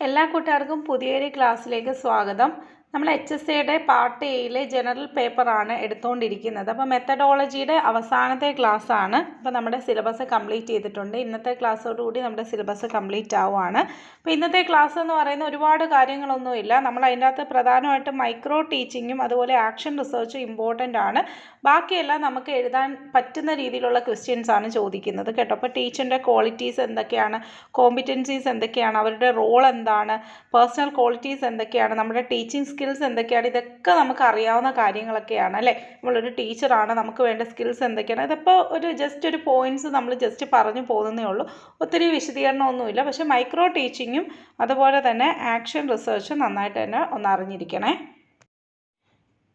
എല്ലാ കൂട്ടുകാർക്കും പുതിയൊരു ക്ലാസ്സിലേക്ക് സ്വാഗതം. നമ്മൾ എച്ച് എസ് സിയുടെ പാർട്ട് എയിലെ ജനറൽ പേപ്പറാണ് എടുത്തുകൊണ്ടിരിക്കുന്നത് അപ്പോൾ മെത്തഡോളജിയുടെ അവസാനത്തെ ക്ലാസ്സാണ് അപ്പോൾ നമ്മുടെ സിലബസ് കംപ്ലീറ്റ് ചെയ്തിട്ടുണ്ട്. ഇന്നത്തെ ക്ലാസ്സോടുകൂടി നമ്മുടെ സിലബസ് കംപ്ലീറ്റ് ആവുകയാണ് അപ്പോൾ ഇന്നത്തെ ക്ലാസ് എന്ന് പറയുന്ന ഒരുപാട് കാര്യങ്ങളൊന്നുമില്ല നമ്മൾ അതിന്റെ അകത്ത് പ്രധാനമായിട്ടും മൈക്രോ ടീച്ചിങ്ങും അതുപോലെ ആക്ഷൻ റിസർച്ചും ഇമ്പോർട്ടന്റ് ആണ്. ബാക്കിയെല്ലാം നമുക്ക് എഴുതാൻ പറ്റുന്ന രീതിയിലുള്ള ക്വസ്റ്റ്യൻസ് ആണ് ചോദിക്കുന്നത് കേട്ടോ. അപ്പോൾ ടീച്ചറിന്റെ ക്വാളിറ്റീസ് എന്തൊക്കെയാണ്? കോമ്പിറ്റൻസീസ് എന്തൊക്കെയാണ്? അവരുടെ റോൾ എന്താണ്? പേഴ്സണൽ ക്വാളിറ്റീസ് എന്തൊക്കെയാണ്? നമ്മുടെ ടീച്ചിങ് സ്കിൽസ് എന്തൊക്കെയാണ്? ഇതൊക്കെ നമുക്ക് അറിയാവുന്ന കാര്യങ്ങളൊക്കെയാണ് അല്ലേ? നമ്മളൊരു ടീച്ചറാണ് നമുക്ക് വേണ്ട സ്കിൽസ് എന്തൊക്കെയാണ്? ഇതിപ്പോൾ ഒരു ജസ്റ്റ് ഒരു പോയിന്റ്സ് നമ്മൾ ജസ്റ്റ് പറഞ്ഞു പോകുന്നേ ഉള്ളൂ. ഒത്തിരി വിശദീകരണമൊന്നുമില്ല. പക്ഷേ മൈക്രോ ടീച്ചിങ്ങും അതുപോലെ തന്നെ ആക്ഷൻ റിസർച്ചും നന്നായിട്ട് തന്നെ ഒന്ന് അറിഞ്ഞിരിക്കണേ.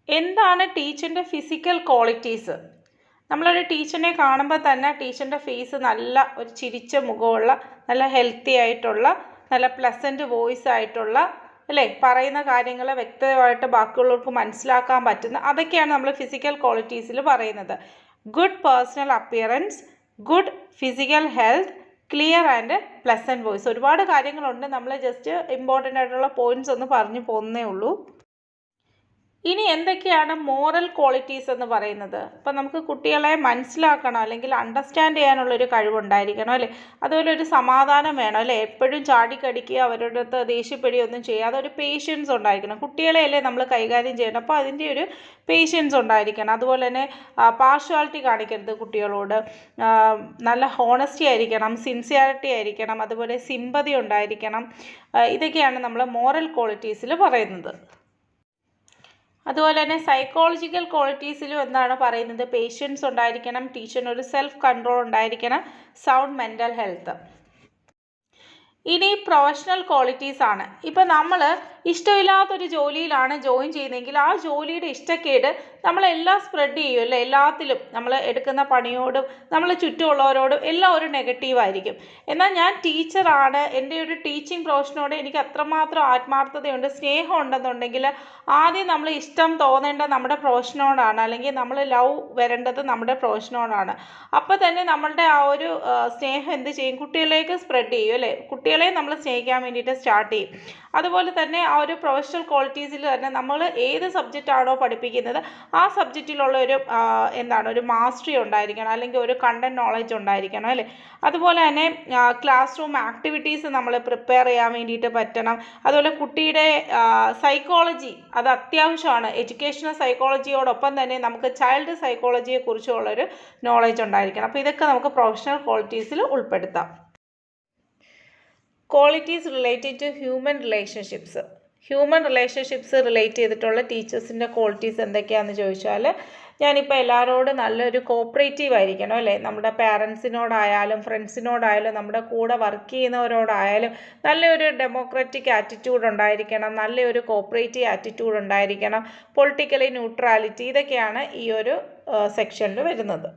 എന്താണ് ടീച്ചറിന്റെ ഫിസിക്കൽ ക്വാളിറ്റീസ് നമ്മളൊരു ടീച്ചറിനെ കാണുമ്പോൾ തന്നെ ടീച്ചറിന്റെ ഫേസ് നല്ല ഒരു ചിരിച്ച മുഖമുള്ള നല്ല ഹെൽത്തി ആയിട്ടുള്ള നല്ല പ്ലസന്റ് വോയിസ് ആയിട്ടുള്ള അല്ലേ? പറയുന്ന കാര്യങ്ങൾ വ്യക്തമായിട്ട് ബാക്കിയുള്ളവർക്ക് മനസ്സിലാക്കാൻ പറ്റുന്ന അതൊക്കെയാണ് നമ്മൾ ഫിസിക്കൽ ക്വാളിറ്റീസിൽ പറയുന്നത്. Good personal appearance good physical health clear and pleasant voice ഒരുപാട് കാര്യങ്ങളുണ്ട്. നമ്മൾ ജസ്റ്റ് ഇമ്പോർട്ടന്റ് ആയിട്ടുള്ള പോയിന്റ്സ് ഒന്ന് പറഞ്ഞു പോകുന്നേ ഉള്ളൂ. ഇനി എന്തൊക്കെയാണ് മോറൽ ക്വാളിറ്റീസ് എന്ന് പറയുന്നത്? ഇപ്പം നമുക്ക് കുട്ടികളെ മനസ്സിലാക്കണം അല്ലെങ്കിൽ അണ്ടർസ്റ്റാൻഡ് ചെയ്യാനുള്ളൊരു കഴിവുണ്ടായിരിക്കണം അല്ലേ? അതുപോലെ ഒരു സമാധാനം വേണം അല്ലേ? എപ്പോഴും ചാടിക്കടിക്കുക അവരുടെ അടുത്ത് ദേഷ്യപ്പെടുകയൊന്നും ചെയ്യാതെ ഒരു പേഷ്യൻസ് ഉണ്ടായിരിക്കണം. കുട്ടികളെ അല്ലേ നമ്മൾ കൈകാര്യം ചെയ്യണം അപ്പോൾ അതിന്റെ ഒരു പേഷ്യൻസ് ഉണ്ടായിരിക്കണം. അതുപോലെ തന്നെ പാർഷ്വാലിറ്റി കാണിക്കരുത് കുട്ടികളോട്. നല്ല ഹോണസ്റ്റി ആയിരിക്കണം സിൻസിയാരിറ്റി ആയിരിക്കണം അതുപോലെ സിമ്പതി ഉണ്ടായിരിക്കണം. ഇതൊക്കെയാണ് നമ്മൾ മോറൽ ക്വാളിറ്റീസിൽ പറയുന്നത്. അതുപോലെ തന്നെ സൈക്കോളജിക്കൽ ക്വാളിറ്റീസിലും എന്താണ് പറയുന്നത്? പേഷ്യൻസ് ഉണ്ടായിരിക്കണം ടീച്ചറിന് ഒരു സെൽഫ് കൺട്രോൾ ഉണ്ടായിരിക്കണം സൗണ്ട് മെന്റൽ ഹെൽത്ത് ഇനി പ്രൊഫഷണൽ ക്വാളിറ്റീസ് ആണ്. ഇപ്പം നമ്മൾ ഇഷ്ടമില്ലാത്തൊരു ജോലിയിലാണ് ജോയിൻ ചെയ്യുന്നതെങ്കിൽ ആ ജോലിയുടെ ഇഷ്ടക്കേട് നമ്മളെല്ലാം സ്പ്രെഡ് ചെയ്യും അല്ലേ? എല്ലാത്തിലും നമ്മൾ എടുക്കുന്ന പണിയോടും നമ്മൾ ചുറ്റുമുള്ളവരോടും എല്ലാം ഒരു നെഗറ്റീവായിരിക്കും എന്നാൽ ഞാൻ ടീച്ചറാണ് എന്റെ ഒരു ടീച്ചിങ് പ്രൊഫഷനോട് എനിക്ക് അത്രമാത്രം ആത്മാർത്ഥതയുണ്ട് സ്നേഹം ഉണ്ടെന്നുണ്ടെങ്കിൽ ആദ്യം നമ്മൾ ഇഷ്ടം തോന്നേണ്ട നമ്മുടെ പ്രൊഫഷനോടാണ് അല്ലെങ്കിൽ നമ്മൾ ലവ് വരേണ്ടത് നമ്മുടെ പ്രൊഫഷനോടാണ് അപ്പോൾ തന്നെ നമ്മളുടെ ആ ഒരു സ്നേഹം എന്ത് ചെയ്യും? കുട്ടികളിലേക്ക് സ്പ്രെഡ് ചെയ്യും അല്ലേ? കുട്ടികളെ നമ്മൾ സ്നേഹിക്കാൻ വേണ്ടിയിട്ട് സ്റ്റാർട്ട് ചെയ്യും. അതുപോലെ തന്നെ ആ ഒരു പ്രൊഫഷണൽ ക്വാളിറ്റീസിൽ തന്നെ നമ്മൾ ഏത് സബ്ജക്റ്റ് ആണോ പഠിപ്പിക്കുന്നത് ആ സബ്ജക്റ്റിലുള്ള ഒരു എന്താണ് ഒരു മാസ്റ്ററി ഉണ്ടായിരിക്കണം അല്ലെങ്കിൽ ഒരു കണ്ടന്റ് നോളജ് ഉണ്ടായിരിക്കണം അല്ലേ? അതുപോലെ തന്നെ ക്ലാസ് റൂം ആക്ടിവിറ്റീസ് നമ്മൾ പ്രിപ്പയർ ചെയ്യാൻ വേണ്ടിയിട്ട് പറ്റണം. അതുപോലെ കുട്ടിയുടെ സൈക്കോളജി അത് അത്യാവശ്യമാണ്. എഡ്യൂക്കേഷണൽ സൈക്കോളജിയോടൊപ്പം തന്നെ നമുക്ക് ചൈൽഡ് സൈക്കോളജിയെ കുറിച്ചുള്ളൊരു നോളജ് ഉണ്ടായിരിക്കണം. അപ്പോൾ ഇതൊക്കെ നമുക്ക് പ്രൊഫഷണൽ ക്വാളിറ്റീസിൽ ഉൾപ്പെടുത്താം. Qualities related to human relationships human relationships relate ചെയ്തിട്ടുള്ള ടീച്ചേഴ്സിന്റെ ക്വാളിറ്റീസ് എന്തൊക്കെയാണെന്ന് ചോദിച്ചാൽ ഞാനിപ്പോൾ എല്ലാവരോടും നല്ലൊരു കോപ്പറേറ്റീവ് ആയിരിക്കണം അല്ലേ? നമ്മുടെ പാരൻസിനോടായാലും ഫ്രണ്ട്സിനോടായാലും നമ്മുടെ കൂടെ വർക്ക് ചെയ്യുന്നവരോടായാലും നല്ലൊരു ഡെമോക്രാറ്റിക് ആറ്റിറ്റ്യൂഡ് ഉണ്ടായിരിക്കണം നല്ലൊരു കോപ്പറേറ്റീവ് ആറ്റിറ്റ്യൂഡ് ഉണ്ടായിരിക്കണം പൊളിറ്റിക്കലി ന്യൂട്രാലിറ്റി ഇതൊക്കെയാണ് ഈ ഒരു സെക്ഷനിൽ വരുന്നത്.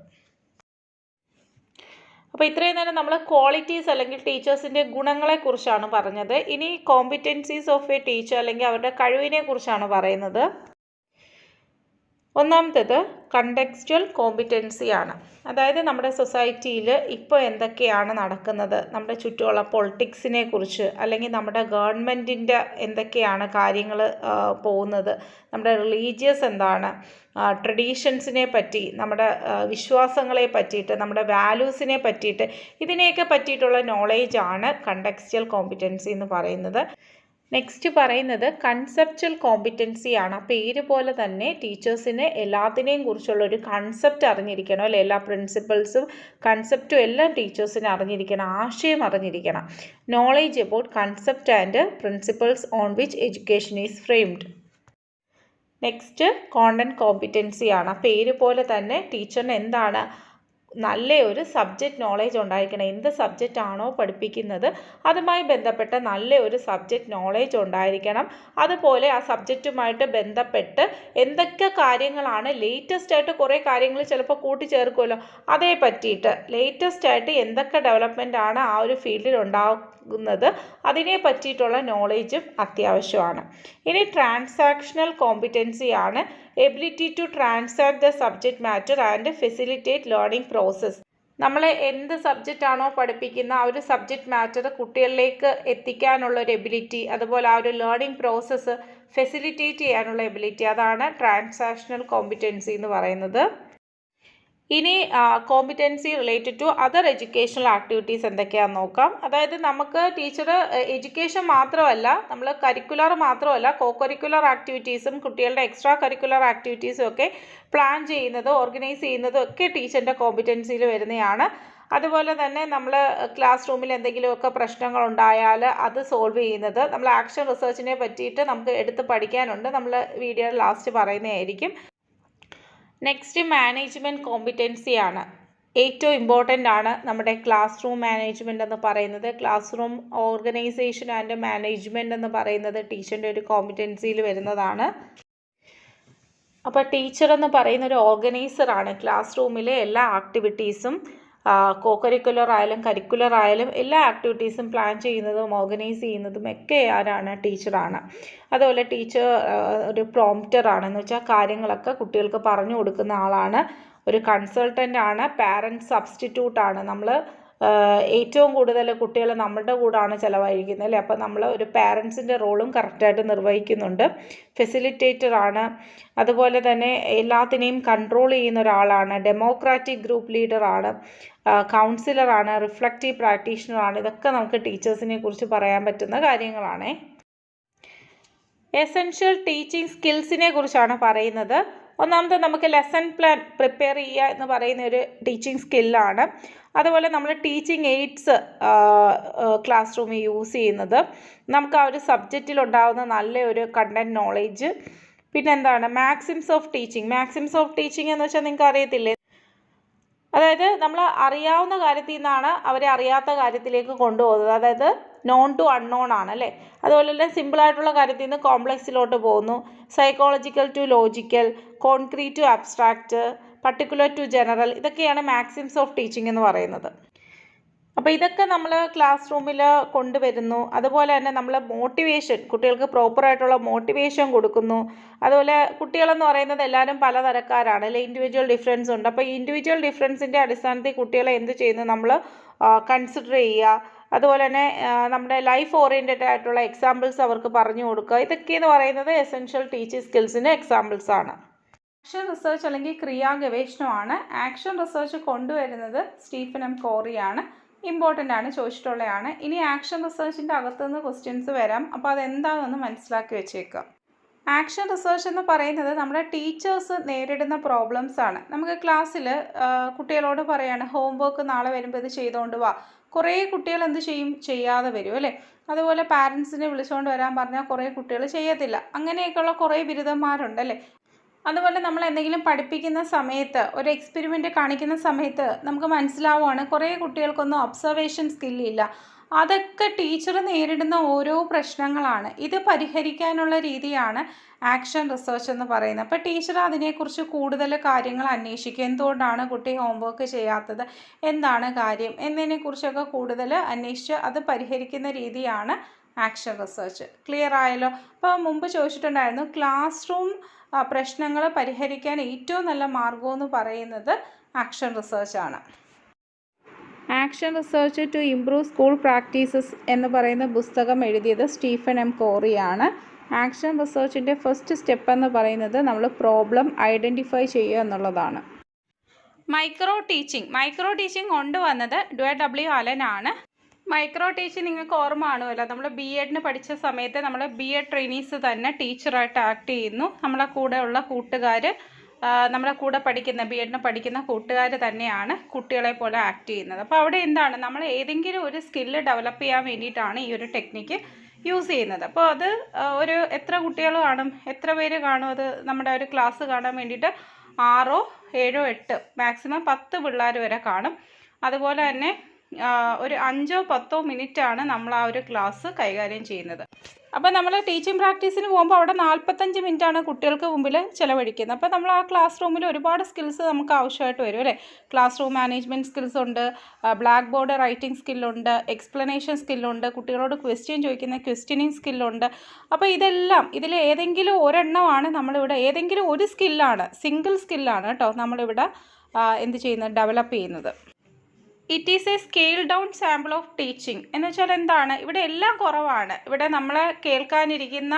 അപ്പോൾ ഇത്രയും നേരം നമ്മൾ ക്വാളിറ്റീസ് അല്ലെങ്കിൽ ടീച്ചേഴ്സിന്റെ ഗുണങ്ങളെക്കുറിച്ചാണ് പറഞ്ഞത്. ഇനി കോമ്പിറ്റൻസീസ് ഓഫ് എ ടീച്ചർ അല്ലെങ്കിൽ അവരുടെ കഴിവിനെക്കുറിച്ചാണ് പറയുന്നത്. ഒന്നാമത്തേത് കണ്ടക്സ്റ്റൽ കോമ്പിറ്റൻസി ആണ്. അതായത് നമ്മുടെ സൊസൈറ്റിയിൽ ഇപ്പോൾ എന്തൊക്കെയാണ് നടക്കുന്നത്? നമ്മുടെ ചുറ്റുമുള്ള പൊളിറ്റിക്സിനെ കുറിച്ച് അല്ലെങ്കിൽ നമ്മുടെ ഗവൺമെന്റിന്റെ എന്തൊക്കെയാണ് കാര്യങ്ങൾ പോകുന്നത്? നമ്മുടെ റിലീജിയസ് എന്താണ്? ട്രഡീഷൻസിനെ പറ്റി നമ്മുടെ വിശ്വാസങ്ങളെ പറ്റിയിട്ട് നമ്മുടെ വാല്യൂസിനെ പറ്റിയിട്ട് ഇതിനെയൊക്കെ പറ്റിയിട്ടുള്ള നോളേജാണ് കണ്ടക്സ്റ്റൽ കോമ്പിറ്റൻസി എന്ന് പറയുന്നത്. നെക്സ്റ്റ് പറയുന്നത് കൺസെപ്ച്വൽ കോമ്പിറ്റൻസി ആണ്. പേര് പോലെ തന്നെ ടീച്ചേഴ്സിന് എല്ലാത്തിനെയും കുറിച്ചുള്ള ഒരു കൺസെപ്റ്റ് അറിഞ്ഞിരിക്കണം അല്ലെ? എല്ലാ പ്രിൻസിപ്പൾസും കൺസെപ്റ്റും എല്ലാം ടീച്ചേഴ്സിന് അറിഞ്ഞിരിക്കണം ആശയം അറിഞ്ഞിരിക്കണം. Knowledge about concept and principles on which education is framed next content competency ആണ്. പേര് പോലെ തന്നെ ടീച്ചറിന് എന്താണ് നല്ല ഒരു സബ്ജക്റ്റ് നോളേജ് ഉണ്ടായിരിക്കണം. എന്ത് സബ്ജക്റ്റ് ആണോ പഠിപ്പിക്കുന്നത് അതുമായി ബന്ധപ്പെട്ട നല്ല ഒരു സബ്ജക്റ്റ് നോളേജ് ഉണ്ടായിരിക്കണം. അതുപോലെ ആ സബ്ജക്റ്റുമായിട്ട് ബന്ധപ്പെട്ട് എന്തൊക്കെ കാര്യങ്ങളാണ് ലേറ്റസ്റ്റ് ആയിട്ട് കുറേ കാര്യങ്ങൾ ചിലപ്പോൾ കൂട്ടിച്ചേർക്കുമല്ലോ അതേ പറ്റിയിട്ട് ലേറ്റസ്റ്റ് ആയിട്ട് എന്തൊക്കെ ഡെവലപ്മെന്റ് ആണ് ആ ഒരു ഫീൽഡിൽ ഉണ്ടാകുന്നത് അതിനെ പറ്റിയിട്ടുള്ള നോളേജും അത്യാവശ്യമാണ്. ഇനി ട്രാൻസാക്ഷണൽ കോമ്പിറ്റൻസി ആണ്. Ability to transfer the subject matter and facilitate learning process നമ്മൾ എന്ത് സബ്ജക്റ്റ് ആണോ പഠിപ്പിക്കുന്ന ആ ഒരു സബ്ജക്റ്റ് മാറ്റർ കുട്ടികളിലേക്ക് എത്തിക്കാനുള്ള ഒരു എബിലിറ്റി അതുപോലെ ആ ഒരു ലേണിംഗ് പ്രോസസ്സ് ഫെസിലിറ്റേറ്റ് ചെയ്യാനുള്ള എബിലിറ്റി അതാണ് ട്രാൻസാക്ഷണൽ കോമ്പിറ്റൻസി എന്ന് പറയുന്നത്. ഇനി competency related to other educational activities എന്തൊക്കെയാണെന്ന് നോക്കാം. അതായത് നമുക്ക് ടീച്ചർ എഡ്യൂക്കേഷൻ മാത്രമല്ല നമ്മൾ കരിക്കുലർ മാത്രമല്ല കോ കരിക്കുലർ ആക്ടിവിറ്റീസും കുട്ടികളുടെ എക്സ്ട്രാ കരിക്കുലർ ആക്ടിവിറ്റീസും ഒക്കെ പ്ലാൻ ചെയ്യുന്നതും ഓർഗനൈസ് ചെയ്യുന്നതും ഒക്കെ ടീച്ചറിന്റെ കോമ്പിറ്റൻസിയിൽ വരുന്നതാണ് അതുപോലെ തന്നെ നമ്മൾ ക്ലാസ് റൂമിൽ എന്തെങ്കിലുമൊക്കെ പ്രശ്നങ്ങൾ ഉണ്ടായാൽ അത് സോൾവ് ചെയ്യുന്നത് നമ്മൾ ആക്ഷൻ റിസർച്ചിനെ പറ്റിയിട്ട് നമുക്ക് എടുത്ത് പഠിക്കാനുണ്ട്. നമ്മൾ വീഡിയോയുടെ ലാസ്റ്റ് പറയുന്നതായിരിക്കും. നെക്സ്റ്റ് മാനേജ്മെന്റ് കോമ്പിറ്റൻസി ആണ്. ഏറ്റവും ഇമ്പോർട്ടന്റ് ആണ് നമ്മുടെ ക്ലാസ് റൂം മാനേജ്മെന്റ് എന്ന് പറയുന്നത്. Class room organisation and management എന്ന് പറയുന്നത് ടീച്ചറിന്റെ ഒരു കോമ്പിറ്റൻസിയിൽ വരുന്നതാണ്. അപ്പോൾ ടീച്ചർ എന്ന് പറയുന്ന ഒരു ഓർഗനൈസറാണ് ക്ലാസ് റൂമിലെ എല്ലാ ആക്ടിവിറ്റീസും കോ കരിക്കുലർ ആയാലും കരിക്കുലർ ആയാലും എല്ലാ ആക്ടിവിറ്റീസും പ്ലാൻ ചെയ്യുന്നതും ഓർഗനൈസ് ചെയ്യുന്നതും ഒക്കെ ആരാണ്? ടീച്ചറാണ് അതുപോലെ ടീച്ചർ ഒരു പ്രോംപ്റ്ററാണ് എന്ന് വെച്ചാൽ കാര്യങ്ങളൊക്കെ കുട്ടികൾക്ക് പറഞ്ഞു കൊടുക്കുന്ന ആളാണ്. ഒരു കൺസൾട്ടന്റ് ആണ്. പാരന്റ് സബ്സ്റ്റിറ്റ്യൂട്ട് ആണ്. നമ്മൾ ഏറ്റവും കൂടുതൽ കുട്ടികൾ നമ്മളുടെ കൂടാണ് ചിലവഴിക്കുന്നത് അല്ലേ? അപ്പോൾ നമ്മൾ ഒരു പാരൻസിന്റെ റോളും കറക്റ്റായിട്ട് നിർവഹിക്കുന്നുണ്ട്. ഫെസിലിറ്റേറ്റർ ആണ്. അതുപോലെ തന്നെ എല്ലാത്തിനെയും കൺട്രോൾ ചെയ്യുന്ന ഒരാളാണ്. ഡെമോക്രാറ്റിക് ഗ്രൂപ്പ് ലീഡറാണ് കൗൺസിലറാണ് റിഫ്ലക്റ്റീവ് പ്രാക്ടീഷണറാണ് ഇതൊക്കെ നമുക്ക് ടീച്ചേഴ്സിനെ കുറിച്ച് പറയാൻ പറ്റുന്ന കാര്യങ്ങളാണ്. എസെൻഷ്യൽ ടീച്ചിങ് സ്കിൽസിനെ കുറിച്ചാണ് പറയുന്നത്. ഒന്നാമത് നമുക്ക് ലെസൺ പ്ലാൻ പ്രിപ്പയർ ചെയ്യുക എന്ന് പറയുന്ന ഒരു ടീച്ചിങ് സ്കില്ലാണ്. അതുപോലെ നമ്മൾ ടീച്ചിങ് എയ്ഡ്സ് ക്ലാസ് റൂമിൽ യൂസ് ചെയ്യുന്നത് നമുക്ക് ആ ഒരു സബ്ജക്റ്റിൽ ഉണ്ടാകുന്ന നല്ല ഒരു കണ്ടന്റ് നോളേജ് പിന്നെന്താണ്? Maxims of teaching maxims of teaching എന്ന് വെച്ചാൽ നിങ്ങൾക്ക് അറിയത്തില്ലേ? അതായത് നമ്മൾ അറിയാവുന്ന കാര്യത്തിൽ നിന്നാണ് അവരെ അറിയാത്ത കാര്യത്തിലേക്ക് കൊണ്ടുപോകുന്നത്. അതായത് നോൺ ടു അൺനോൺ ആണ് അല്ലേ? അതുപോലെ തന്നെ സിമ്പിളായിട്ടുള്ള കാര്യത്തിൽ നിന്ന് കോംപ്ലക്സിലോട്ട് പോകുന്നു. Psychological to logical concrete to abstract particular to general ഇതൊക്കെയാണ് മാക്സിംസ് ഓഫ് ടീച്ചിങ് എന്ന് പറയുന്നത്. അപ്പോൾ ഇതൊക്കെ നമ്മൾ ക്ലാസ് റൂമിൽ കൊണ്ടുവരുന്നു. അതുപോലെ തന്നെ നമ്മൾ മോട്ടിവേഷൻ കുട്ടികൾക്ക് പ്രോപ്പറായിട്ടുള്ള മോട്ടിവേഷൻ കൊടുക്കുന്നു. അതുപോലെ കുട്ടികളെന്ന് പറയുന്നത് എല്ലാവരും പലതരക്കാരാണ്. അല്ലെ ഇൻഡിവിജ്വൽ ഡിഫറൻസ് ഉണ്ട്. അപ്പോൾ ഈ ഇൻഡിവിജ്വൽ ഡിഫറൻസിന്റെ അടിസ്ഥാനത്തിൽ കുട്ടികളെ എന്ത് ചെയ്യുന്നു? നമ്മൾ കൺസിഡർ ചെയ്യുക. അതുപോലെ തന്നെ നമ്മുടെ ലൈഫ് ഓറിയന്റഡ് ആയിട്ടുള്ള എക്സാമ്പിൾസ് അവർക്ക് പറഞ്ഞു കൊടുക്കുക. ഇതൊക്കെയെന്ന് പറയുന്നത് എസെൻഷ്യൽ ടീച്ചിങ് സ്കിൽസിന്റെ എക്സാമ്പിൾസ് ആണ്. ആക്ഷൻ റിസർച്ച് അല്ലെങ്കിൽ ക്രിയാ ഗവേഷണമാണ്. ആക്ഷൻ റിസർച്ച് കൊണ്ടുവരുന്നത് സ്റ്റീഫൻ എം കോറിയാണ് ഇമ്പോർട്ടന്റ് ആണ് ചോദിച്ചിട്ടുള്ളതാണ്. ഇനി ആക്ഷൻ റിസർച്ചിന്റെ അകത്തുനിന്ന് ക്വസ്റ്റ്യൻസ് വരാം. അപ്പോൾ അതെന്താണെന്ന് മനസ്സിലാക്കി വെച്ചേക്കുക ആക്ഷൻ റിസർച്ച് എന്ന് പറയുന്നത് നമ്മുടെ ടീച്ചേഴ്സ് നേരിടുന്ന പ്രോബ്ലംസ് ആണ്. നമുക്ക് ക്ലാസ്സിൽ കുട്ടികളോട് പറയാണ് ഹോംവർക്ക് നാളെ വരുമ്പോൾ ഇത് ചെയ്തുകൊണ്ട് വാ. കുറേ കുട്ടികൾ എന്ത് ചെയ്യും? ചെയ്യാതെ വരും അല്ലേ? അതുപോലെ പാരൻസിനെ വിളിച്ചുകൊണ്ട് വരാൻ പറഞ്ഞാൽ കുറേ കുട്ടികൾ ചെയ്യത്തില്ല. അങ്ങനെയൊക്കെയുള്ള കുറേ ബിരുദന്മാരുണ്ട് അല്ലേ? അതുപോലെ നമ്മൾ എന്തെങ്കിലും പഠിപ്പിക്കുന്ന സമയത്ത് ഒരു എക്സ്പെരിമെന്റ് കാണിക്കുന്ന സമയത്ത് നമുക്ക് മനസ്സിലാവുകയാണ് കുറേ കുട്ടികൾക്കൊന്നും ഒബ്സർവേഷൻ സ്കില്ലില്ല അതൊക്കെ ടീച്ചർ നേരിടുന്ന ഓരോ പ്രശ്നങ്ങളാണ്. ഇത് പരിഹരിക്കാനുള്ള രീതിയാണ് ആക്ഷൻ റിസർച്ച് എന്ന് പറയുന്നത്. അപ്പോൾ ടീച്ചർ അതിനെക്കുറിച്ച് കൂടുതൽ കാര്യങ്ങൾ അന്വേഷിക്കും. എന്തുകൊണ്ടാണ് കുട്ടി ഹോംവർക്ക് ചെയ്യാത്തത്? എന്താണ് കാര്യം? എന്നതിനെക്കുറിച്ചൊക്കെ കൂടുതൽ അന്വേഷിച്ച് അത് പരിഹരിക്കുന്ന രീതിയാണ് ആക്ഷൻ റിസർച്ച് ക്ലിയർ ആയല്ലോ? അപ്പോൾ മുമ്പ് ചോദിച്ചിട്ടുണ്ടായിരുന്നു ക്ലാസ് റൂം പ്രശ്നങ്ങൾ പരിഹരിക്കാൻ ഏറ്റവും നല്ല മാർഗമെന്ന് പറയുന്നത് action റിസർച്ചാണ് action research to improve school practices എന്ന് പറയുന്ന പുസ്തകം എഴുതിയത് സ്റ്റീഫൻ എം കോറിയാണ് ആക്ഷൻ റിസർച്ചിന്റെ ഫസ്റ്റ് സ്റ്റെപ്പ് എന്ന് പറയുന്നത് നമ്മൾ പ്രോബ്ലം ഐഡന്റിഫൈ ചെയ്യുക എന്നുള്ളതാണ്. മൈക്രോ ടീച്ചിങ് മൈക്രോ ടീച്ചിങ് കൊണ്ടുവന്നത് ഡുവ ഡബ്ല്യു അലനാണ് മൈക്രോ ടീച്ചിങ് നിങ്ങൾക്ക് ഓർമ്മ കാണുമല്ലോ. നമ്മൾ ബി എഡിന് പഠിച്ച സമയത്ത് നമ്മൾ ബി എഡ് ട്രെയിനീസ് തന്നെ ടീച്ചറായിട്ട് ആക്ട് ചെയ്യുന്നു. നമ്മളെ കൂടെ ഉള്ള കൂട്ടുകാർ നമ്മളെ കൂടെ പഠിക്കുന്ന ബി എഡിന് പഠിക്കുന്ന കൂട്ടുകാർ തന്നെയാണ് കുട്ടികളെ പോലെ ആക്ട് ചെയ്യുന്നത്. അപ്പോൾ അവിടെ എന്താണ്? നമ്മൾ ഏതെങ്കിലും ഒരു സ്കില്ല് ഡെവലപ്പ് ചെയ്യാൻ വേണ്ടിയിട്ടാണ് ഈ ഒരു ടെക്നിക്ക് യൂസ് ചെയ്യുന്നത്. അപ്പോൾ അത് ഒരു എത്ര കുട്ടികൾ കാണും? എത്ര പേര് കാണും? അത് നമ്മുടെ ഒരു ക്ലാസ് കാണാൻ വേണ്ടിയിട്ട് ആറോ ഏഴോ എട്ട് മാക്സിമം പത്ത് പിള്ളേർ വരെ കാണും. അതുപോലെ തന്നെ ഒരു അഞ്ചോ പത്തോ മിനിറ്റാണ് നമ്മൾ ആ ഒരു ക്ലാസ് കൈകാര്യം ചെയ്യുന്നത്. അപ്പോൾ നമ്മൾ ടീച്ചിങ് പ്രാക്ടീസിന് പോകുമ്പോൾ അവിടെ നാൽപ്പത്തഞ്ച് മിനിറ്റാണ് കുട്ടികൾക്ക് മുമ്പിൽ ചിലവഴിക്കുന്നത്. അപ്പോൾ നമ്മൾ ആ ക്ലാസ് റൂമിൽ ഒരുപാട് സ്കിൽസ് നമുക്ക് ആവശ്യമായിട്ട് വരും അല്ലേ? ക്ലാസ് റൂം മാനേജ്മെന്റ് സ്കിൽസ് ഉണ്ട് ബ്ലാക്ക് ബോർഡ് റൈറ്റിംഗ് സ്കില്ലുണ്ട് എക്സ്പ്ലനേഷൻ സ്കില്ലുണ്ട് കുട്ടികളോട് ക്വസ്റ്റ്യൻ ചോദിക്കുന്ന ക്വസ്റ്റ്യനിങ് സ്കില്ലുണ്ട് അപ്പോൾ ഇതെല്ലാം ഇതിൽ ഏതെങ്കിലും ഒരെണ്ണമാണ് നമ്മളിവിടെ ഏതെങ്കിലും ഒരു സ്കില്ലാണ് സിംഗിൾ സ്കില്ലാണ് കേട്ടോ നമ്മളിവിടെ എന്ത് ചെയ്യുന്നത് ഡെവലപ്പ് ചെയ്യുന്നത്. It is a scale down sample of teaching എന്ന് വെച്ചാൽ എന്താണ്? ഇവിടെ എല്ലാം കുറവാണ്. ഇവിടെ നമ്മൾ കേൾക്കാനിരിക്കുന്ന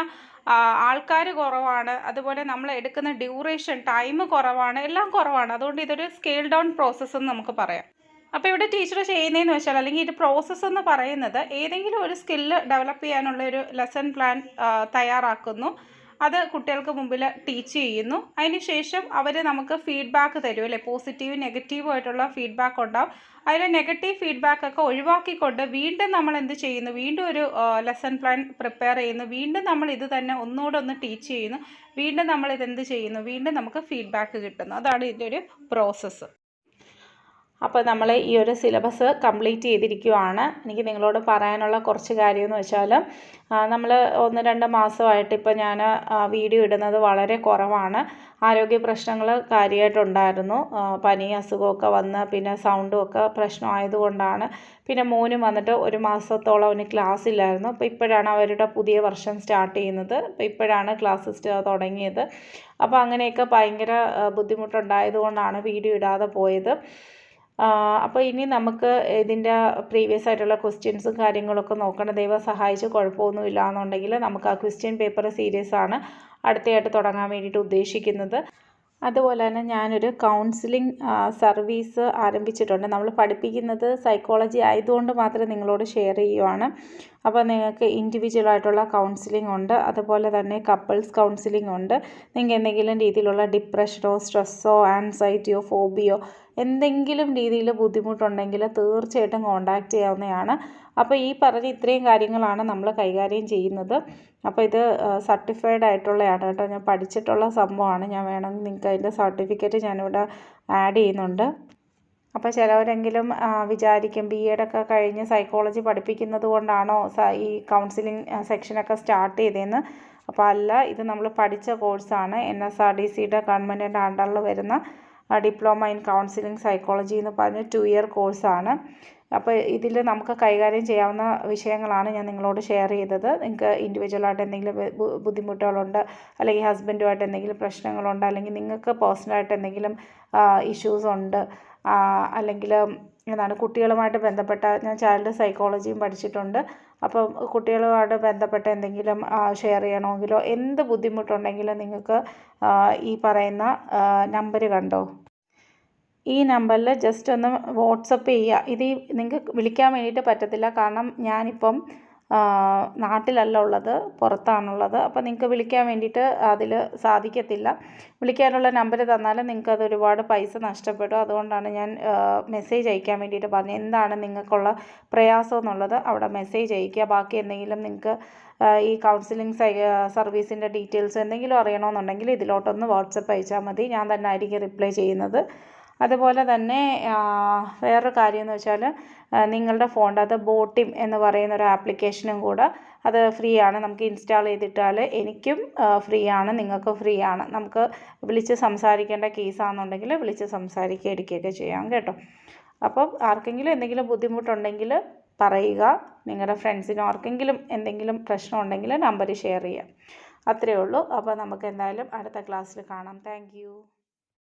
ആൾക്കാർ കുറവാണ്. അതുപോലെ നമ്മൾ എടുക്കുന്ന ഡ്യൂറേഷൻ ടൈം കുറവാണ്. എല്ലാം കുറവാണ്. അതുകൊണ്ട് ഇതൊരു സ്കെയിൽ ഡൗൺ പ്രോസസ്സ് എന്ന് നമുക്ക് പറയാം. അപ്പോൾ ഇവിടെ ടീച്ചർ ചെയ്യുന്നതെന്ന് വെച്ചാൽ അല്ലെങ്കിൽ ഇത് പ്രോസസ്സ് എന്ന് പറയുന്നത് ഏതെങ്കിലും ഒരു സ്കില്ല് ഡെവലപ്പ് ചെയ്യാനുള്ള ഒരു ലെസൺ പ്ലാൻ തയ്യാറാക്കുന്നു. അത് കുട്ടികൾക്ക് മുമ്പിൽ ടീച്ച് ചെയ്യുന്നു. അതിനുശേഷം അവർ നമുക്ക് ഫീഡ്ബാക്ക് തരും അല്ലേ? പോസിറ്റീവ് നെഗറ്റീവ് ആയിട്ടുള്ള ഫീഡ്ബാക്ക് ഉണ്ടാവും. അതിലെ നെഗറ്റീവ് ഫീഡ്ബാക്ക് ഒക്കെ ഒഴിവാക്കിക്കൊണ്ട് വീണ്ടും നമ്മൾ എന്ത് ചെയ്യുന്നു? വീണ്ടും ഒരു ലെസൺ പ്ലാൻ പ്രിപ്പയർ ചെയ്യുന്നു. വീണ്ടും നമ്മൾ ഇത് തന്നെ ഒന്നുകൂടെ ഒന്ന് ടീച്ച് ചെയ്യുന്നു. വീണ്ടും നമ്മൾ ഇതെന്ത് ചെയ്യുന്നു? വീണ്ടും നമുക്ക് ഫീഡ്ബാക്ക് കിട്ടുന്നു. അതാണ് ഇതിന്റെ ഒരു പ്രോസസ്സ് അപ്പോൾ നമ്മൾ ഈ ഒരു സിലബസ് കംപ്ലീറ്റ് ചെയ്തിരിക്കുവാണ്. എനിക്ക് നിങ്ങളോട് പറയാനുള്ള കുറച്ച് കാര്യമെന്ന് വെച്ചാൽ നമ്മൾ ഒന്ന് രണ്ട് മാസമായിട്ട് ഇപ്പോൾ ഞാൻ വീഡിയോ ഇടുന്നത് വളരെ കുറവാണ്. ആരോഗ്യ പ്രശ്നങ്ങൾ കാര്യമായിട്ടുണ്ടായിരുന്നു പനി അസുഖമൊക്കെ വന്ന് പിന്നെ സൗണ്ടും ഒക്കെ പ്രശ്നമായതുകൊണ്ടാണ്. പിന്നെ മോനും വന്നിട്ട് ഒരു മാസത്തോളം അവന് ക്ലാസ് ഇല്ലായിരുന്നു. അപ്പോൾ ഇപ്പോഴാണ് അവരുടെ പുതിയ വർഷം സ്റ്റാർട്ട് ചെയ്യുന്നത്. അപ്പോൾ ഇപ്പോഴാണ് ക്ലാസ് തുടങ്ങിയത്. അപ്പോൾ അങ്ങനെയൊക്കെ ഭയങ്കര ബുദ്ധിമുട്ടുണ്ടായതുകൊണ്ടാണ് വീഡിയോ ഇടാതെ പോയത്. അപ്പോൾ ഇനി നമുക്ക് ഇതിന്റെ പ്രീവിയസ് ആയിട്ടുള്ള ക്വസ്റ്റ്യൻസും കാര്യങ്ങളൊക്കെ നോക്കണം. ദൈവം സഹായിച്ച് കുഴപ്പമൊന്നുമില്ല എന്നുണ്ടെങ്കിൽ നമുക്ക് ആ ക്വസ്റ്റ്യൻ പേപ്പർ സീരീസ് ആണ് അടുത്തയായിട്ട് തുടങ്ങാൻ വേണ്ടിയിട്ട് ഉദ്ദേശിക്കുന്നത്. അതുപോലെ തന്നെ ഞാനൊരു കൗൺസിലിംഗ് സർവീസ് ആരംഭിച്ചിട്ടുണ്ട്. നമ്മൾ പഠിപ്പിക്കുന്നത് സൈക്കോളജി ആയതുകൊണ്ട് മാത്രം നിങ്ങളോട് ഷെയർ ചെയ്യുവാണ്. അപ്പോൾ നിങ്ങൾക്ക് ഇൻഡിവിജ്വൽ ആയിട്ടുള്ള കൗൺസിലിംഗ് ഉണ്ട്. അതുപോലെ തന്നെ കപ്പിൾസ് കൗൺസിലിംഗ് ഉണ്ട്. നിങ്ങൾക്ക് എന്തെങ്കിലും രീതിയിലുള്ള ഡിപ്രഷനോ സ്ട്രെസ്സോ ആൻസൈറ്റിയോ ഫോബിയോ എന്തെങ്കിലും രീതിയിൽ ബുദ്ധിമുട്ടുണ്ടെങ്കിൽ തീർച്ചയായിട്ടും കോൺടാക്റ്റ് ചെയ്യാവുന്നതാണ്. അപ്പോൾ ഈ പറഞ്ഞ ഇത്രയും കാര്യങ്ങളാണ് നമ്മൾ കൈകാര്യം ചെയ്യുന്നത്. അപ്പോൾ ഇത് സർട്ടിഫൈഡ് ആയിട്ടുള്ളതാണ് കേട്ടോ. ഞാൻ പഠിച്ചിട്ടുള്ള സംഭവമാണ്. ഞാൻ വേണമെങ്കിൽ നിങ്ങൾക്ക് അതിന്റെ സർട്ടിഫിക്കറ്റ് ഞാനിവിടെ ആഡ് ചെയ്യുന്നുണ്ട്. അപ്പോൾ ചിലവരെങ്കിലും വിചാരിക്കും ബി എഡൊക്കെ കഴിഞ്ഞ് സൈക്കോളജി പഠിപ്പിക്കുന്നത് കൊണ്ടാണോ ഈ കൗൺസിലിംഗ് സെക്ഷനൊക്കെ സ്റ്റാർട്ട് ചെയ്തതെന്ന്. അപ്പോൾ അല്ല ഇത് നമ്മൾ പഠിച്ച കോഴ്സാണ് എൻ എസ് ആർ ഡി സിയുടെ ഗവൺമെന്റിന്റെ അണ്ടറിൽ വരുന്ന ഡിപ്ലോമ ഇൻ കൗൺസിലിംഗ് സൈക്കോളജി എന്ന് പറഞ്ഞ ടു ഇയർ കോഴ്സാണ് അപ്പോൾ ഇതിൽ നമുക്ക് കൈകാര്യം ചെയ്യാവുന്ന വിഷയങ്ങളാണ് ഞാൻ നിങ്ങളോട് ഷെയർ ചെയ്തത്. നിങ്ങൾക്ക് ഇൻഡിവിജ്വലായിട്ട് എന്തെങ്കിലും ബുദ്ധിമുട്ടുകളുണ്ട് അല്ലെങ്കിൽ ഹസ്ബൻഡുമായിട്ട് എന്തെങ്കിലും പ്രശ്നങ്ങളുണ്ട് അല്ലെങ്കിൽ നിങ്ങൾക്ക് പേഴ്സണലായിട്ട് എന്തെങ്കിലും ഇഷ്യൂസ് ഉണ്ട് അല്ലെങ്കിൽ എന്താണ് കുട്ടികളുമായിട്ട് ബന്ധപ്പെട്ട ഞാൻ ചൈൽഡ് സൈക്കോളജിയും പഠിച്ചിട്ടുണ്ട്. അപ്പം കുട്ടികളുമായിട്ട് ബന്ധപ്പെട്ട എന്തെങ്കിലും ഷെയർ ചെയ്യണമെങ്കിലോ എന്ത് ബുദ്ധിമുട്ടുണ്ടെങ്കിലും നിങ്ങൾക്ക് ഈ പറയുന്ന നമ്പർ കണ്ടോ? ഈ നമ്പറിൽ ജസ്റ്റ് ഒന്ന് വാട്സപ്പ് ചെയ്യുക ഇത് നിങ്ങൾക്ക് വിളിക്കാൻ വേണ്ടിയിട്ട് പറ്റത്തില്ല. കാരണം ഞാനിപ്പം നാട്ടിലല്ല ഉള്ളത് പുറത്താണുള്ളത്. അപ്പോൾ നിങ്ങൾക്ക് വിളിക്കാൻ വേണ്ടിയിട്ട് അതിൽ സാധിക്കത്തില്ല. വിളിക്കാനുള്ള നമ്പർ തന്നാൽ നിങ്ങൾക്ക് അത് ഒരുപാട് പൈസ നഷ്ടപ്പെടും. അതുകൊണ്ടാണ് ഞാൻ മെസ്സേജ് അയക്കാൻ വേണ്ടിയിട്ട് പറഞ്ഞത്. എന്താണ് നിങ്ങൾക്കുള്ള പ്രയാസം എന്നുള്ളത് അവിടെ മെസ്സേജ് അയക്കുക ബാക്കി എന്തെങ്കിലും നിങ്ങൾക്ക് ഈ കൗൺസിലിംഗ് സർവീസിന്റെ ഡീറ്റെയിൽസ് എന്തെങ്കിലും അറിയണമെന്നുണ്ടെങ്കിൽ ഇതിലോട്ടൊന്ന് വാട്സപ്പ് അയച്ചാൽ മതി. ഞാൻ തന്നെ ആയിരിക്കും റിപ്ലൈ ചെയ്യുന്നത്. അതുപോലെ തന്നെ വേറൊരു കാര്യം എന്ന് വെച്ചാൽ നിങ്ങളുടെ ഫോണിന്റെ അത് ബോട്ടിം എന്ന് പറയുന്ന ഒരു ആപ്ലിക്കേഷനും കൂടെ അത് ഫ്രീ ആണ്. നമുക്ക് ഇൻസ്റ്റാൾ ചെയ്തിട്ടാൽ എനിക്കും ഫ്രീ ആണ് നിങ്ങൾക്ക് ഫ്രീ ആണ്. നമുക്ക് വിളിച്ച് സംസാരിക്കേണ്ട കേസാണെന്നുണ്ടെങ്കിൽ വിളിച്ച് സംസാരിക്കുക എടുക്കുകയൊക്കെ ചെയ്യാം കേട്ടോ. അപ്പം ആർക്കെങ്കിലും എന്തെങ്കിലും ബുദ്ധിമുട്ടുണ്ടെങ്കിൽ പറയുക. നിങ്ങളുടെ ഫ്രണ്ട്സിനോ ആർക്കെങ്കിലും എന്തെങ്കിലും പ്രശ്നം ഉണ്ടെങ്കിൽ നമ്പർ ഷെയർ ചെയ്യാം അത്രയേ ഉള്ളൂ. അപ്പോൾ നമുക്ക് എന്തായാലും അടുത്ത ക്ലാസ്സിൽ കാണാം. താങ്ക്